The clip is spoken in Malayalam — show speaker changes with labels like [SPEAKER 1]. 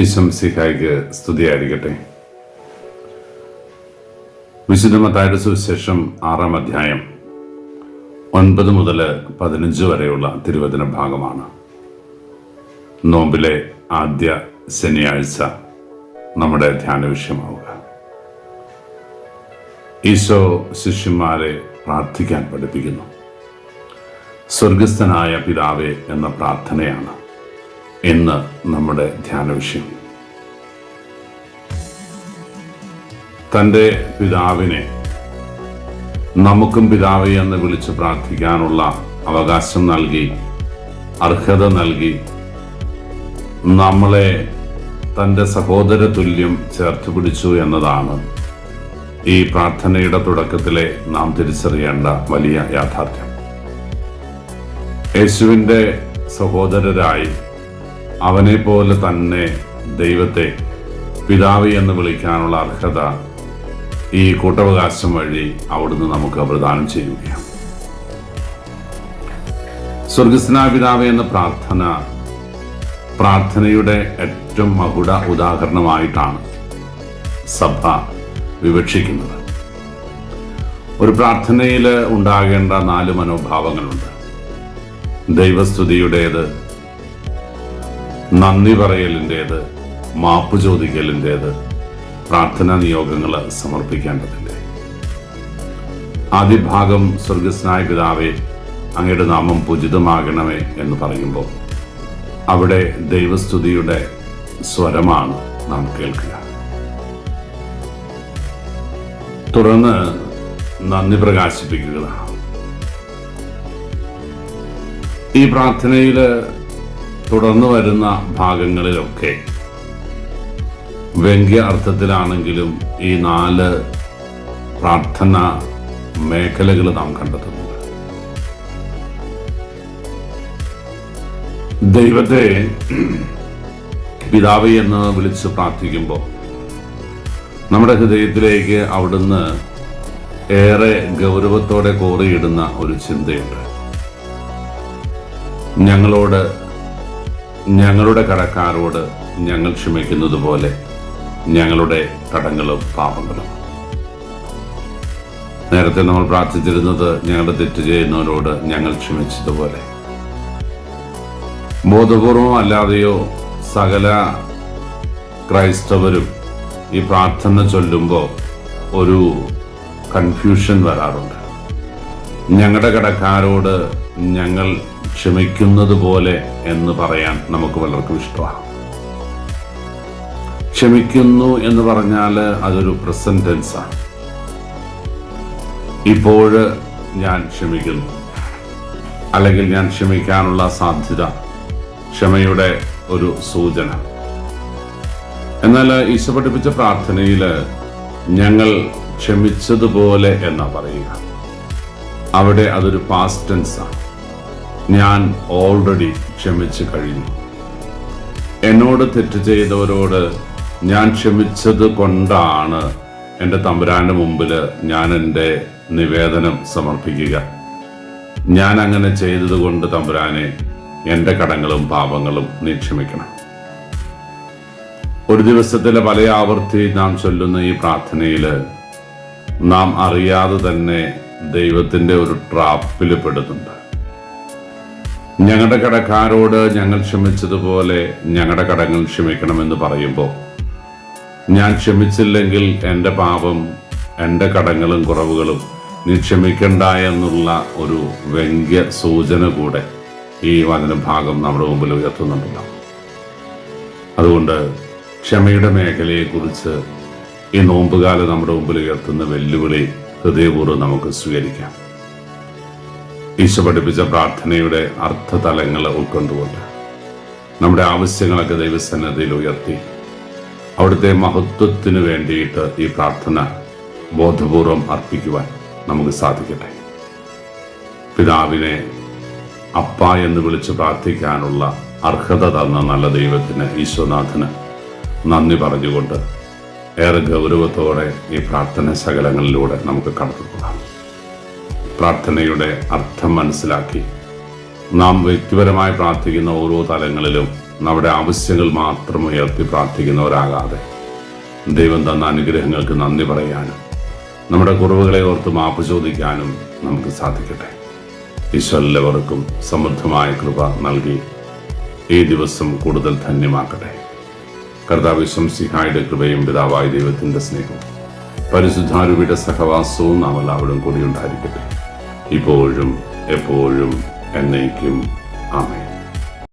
[SPEAKER 1] ഈശംസിഹായിക്ക് സ്തുതിയായിരിക്കട്ടെ. വിശുദ്ധമത്തായുടെ സുവിശേഷം ആറാം അധ്യായം ഒൻപത് മുതൽ പതിനഞ്ച് വരെയുള്ള തിരുവചന ഭാഗമാണ്. നോമ്പിലെ ആദ്യ ശനിയാഴ്ച നമ്മുടെ ധ്യാന വിഷയമാവുക. ഈശോ ശിഷ്യന്മാരെ പ്രാർത്ഥിക്കാൻ പഠിപ്പിക്കുന്നു. സ്വർഗസ്ഥനായ പിതാവേ എന്ന പ്രാർത്ഥനയാണ് ഇന്ന് നമ്മുടെ ധ്യാന വിഷയം. തന്റെ പിതാവിനെ നമുക്കും പിതാവേ എന്ന് വിളിച്ച് പ്രാർത്ഥിക്കാനുള്ള അവകാശം നൽകി അർഹത നൽകി നമ്മളെ തന്റെ സഹോദര തുല്യം ചേർത്ത് പിടിച്ചു എന്നതാണ് ഈ പ്രാർത്ഥനയുടെ തുടക്കത്തിലെ നാം തിരിച്ചറിയേണ്ട വലിയ യാഥാർത്ഥ്യം. യേശുവിന്റെ സഹോദരരായി അവനെ പോലെ തന്നെ ദൈവത്തെ പിതാവ് എന്ന് വിളിക്കാനുള്ള അർഹത ഈ കൂട്ടവകാശം വഴി അവിടുന്ന് നമുക്ക് പ്രദാനം ചെയ്യുകയാണ്. സ്വർഗസ്നാ പിതാവ് എന്ന പ്രാർത്ഥന പ്രാർത്ഥനയുടെ ഏറ്റവും മകുട ഉദാഹരണമായിട്ടാണ് സഭ വിവക്ഷിക്കുന്നത്. ഒരു പ്രാർത്ഥനയിൽ ഉണ്ടാകേണ്ട നാല് മനോഭാവങ്ങളുണ്ട്. ദൈവസ്തുതിയുടേത് നന്ദി പറയലിന്റേത് മാപ്പ് ചോദിക്കലിന്റേത് പ്രാർത്ഥനാ നിയോഗങ്ങൾ സമർപ്പിക്കേണ്ടതിന്റെ ആദ്യ ഭാഗം സ്വർഗസ്നായ പിതാവെ അങ്ങയുടെ നാമം പൂജിതമാകണമേ എന്ന് പറയുമ്പോൾ അവിടെ ദൈവസ്തുതിയുടെ സ്വരമാണ് നാം കേൾക്കുക. തുടർന്ന് നന്ദി പ്രകാശിപ്പിക്കുക. ഈ പ്രാർത്ഥനയിൽ തുടർന്ന് വരുന്ന ഭാഗങ്ങളിലൊക്കെ വ്യംഗ്യ അർത്ഥത്തിലാണെങ്കിലും ഈ നാല് പ്രാർത്ഥന മേഖലകൾ നാം കണ്ടെത്തുന്നുണ്ട്. ദൈവത്തെ പിതാവ് എന്ന് വിളിച്ച് പ്രാർത്ഥിക്കുമ്പോൾ നമ്മുടെ ഹൃദയത്തിലേക്ക് അവിടുന്ന് ഏറെ ഗൗരവത്തോടെ കോറിയിടുന്ന ഒരു ചിന്തയുണ്ട്. ഞങ്ങളോട് ഞങ്ങളുടെ കടക്കാരോട് ഞങ്ങൾ ക്ഷമിക്കുന്നത് പോലെ ഞങ്ങളുടെ കടങ്ങളും പാപങ്ങളും. നേരത്തെ നമ്മൾ പ്രാർത്ഥിച്ചിരുന്നത് ഞങ്ങളുടെ തെറ്റ് ചെയ്യുന്നവരോട് ഞങ്ങൾ ക്ഷമിച്ചതുപോലെ. ബോധപൂർവം അല്ലാതെയോ സകല ക്രൈസ്തവരും ഈ പ്രാർത്ഥന ചൊല്ലുമ്പോൾ ഒരു കൺഫ്യൂഷൻ വരാറുണ്ട്. ഞങ്ങളുടെ കടക്കാരോട് ഞങ്ങൾ ക്ഷമിക്കുന്നത് പോലെ എന്ന് പറയാൻ നമുക്ക് പലർക്കും ഇഷ്ടമാണ്. ക്ഷമിക്കുന്നു എന്ന് പറഞ്ഞാൽ അതൊരു പ്രസന്റ് ടെൻസാണ് ഇപ്പോൾ ഞാൻ ക്ഷമിക്കുന്നു. അല്ലെങ്കിൽ ഞാൻ ക്ഷമിക്കാനുള്ള സാധ്യത ക്ഷമയുടെ ഒരു സൂചന. എന്നാൽ ഈശോ പഠിപ്പിച്ച പ്രാർത്ഥനയിൽ ഞങ്ങൾ ക്ഷമിച്ചതുപോലെ എന്നാ പറയുക. അവിടെ അതൊരു പാസ്റ്റ് ടെൻസാണ് ഞാൻ ഓൾറെഡി ക്ഷമിച്ചു കഴിഞ്ഞു. എന്നോട് തെറ്റ് ചെയ്തവരോട് ഞാൻ ക്ഷമിച്ചത് കൊണ്ടാണ് എന്റെ തമ്പുരാന്റെ മുമ്പിൽ ഞാൻ എന്റെ നിവേദനം സമർപ്പിക്കുക. ഞാൻ അങ്ങനെ ചെയ്തത് കൊണ്ട് തമ്പുരാനെ എന്റെ കടങ്ങളും പാപങ്ങളും നീ ക്ഷമിക്കണം. ഒരു ദിവസത്തിലെ പല ആവർത്തി നാം ചൊല്ലുന്ന ഈ പ്രാർത്ഥനയിൽ നാം അറിയാതെ തന്നെ ദൈവത്തിന്റെ ഒരു ട്രാപ്പിൽ പെടുന്നുണ്ട്. ഞങ്ങളുടെ കടക്കാരോട് ഞങ്ങൾ ക്ഷമിച്ചതുപോലെ ഞങ്ങളുടെ കടങ്ങൾ ക്ഷമിക്കണമെന്ന് പറയുമ്പോൾ ഞാൻ ക്ഷമിച്ചില്ലെങ്കിൽ എന്റെ പാപം എന്റെ കടങ്ങളും കുറവുകളും നീ ക്ഷമിക്കണ്ട എന്നുള്ള ഒരു വ്യംഗ്യ സൂചന കൂടെ ഈ വചനഭാഗം നമ്മുടെ മുമ്പിൽ ഉയർത്തുന്നുണ്ടല്ലോ. അതുകൊണ്ട് ക്ഷമയുടെ മേഖലയെക്കുറിച്ച് ഈ നോമ്പുകാലം നമ്മുടെ മുമ്പിൽ ഉയർത്തുന്ന വെല്ലുവിളി ഹൃദയപൂർവം നമുക്ക് സ്വീകരിക്കാം. ഈശോ പഠിപ്പിച്ച പ്രാർത്ഥനയുടെ അർത്ഥതലങ്ങൾ ഉൾക്കൊണ്ടുകൊണ്ട് നമ്മുടെ ആവശ്യങ്ങളൊക്കെ ദൈവസന്നദ്ധയിൽ ഉയർത്തി അവിടുത്തെ മഹത്വത്തിന് വേണ്ടിയിട്ട് ഈ പ്രാർത്ഥന ബോധപൂർവം അർപ്പിക്കുവാൻ നമുക്ക് സാധിക്കട്ടെ. പിതാവിനെ അപ്പ എന്ന് വിളിച്ച് പ്രാർത്ഥിക്കാനുള്ള അർഹത തന്ന നല്ല ദൈവത്തിന് ഈശ്വനാഥന് നന്ദി പറഞ്ഞുകൊണ്ട് ഏറെ ഗൗരവത്തോടെ ഈ പ്രാർത്ഥന ശകലങ്ങളിലൂടെ നമുക്ക് കടന്നു പോകാം. പ്രാർത്ഥനയുടെ അർത്ഥം മനസ്സിലാക്കി നാം വ്യക്തിപരമായി പ്രാർത്ഥിക്കുന്ന ഓരോ തലങ്ങളിലും നമ്മുടെ ആവശ്യങ്ങൾ മാത്രം ഉയർത്തി പ്രാർത്ഥിക്കുന്നവരാകാതെ ദൈവം തന്ന അനുഗ്രഹങ്ങൾക്ക് നന്ദി പറയാനും നമ്മുടെ കുറവുകളെ ഓർത്ത് മാപ്പ് ചോദിക്കാനും നമുക്ക് സാധിക്കട്ടെ. ഈശോ സമൃദ്ധമായ കൃപ നൽകി ഈ ദിവസം കൂടുതൽ ധന്യമാക്കട്ടെ. കർത്താവ് ശംസിഹായുടെ കൃപയും പിതാവായ ദൈവത്തിന്റെ സ്നേഹവും പരിശുദ്ധാരൂപിയുടെ സഹവാസവും നാം എല്ലാവരും കൂടി ഉണ്ടായിരിക്കട്ടെ. ഇപ്പോഴും എപ്പോഴും എന്നേക്കും. ആമേൻ.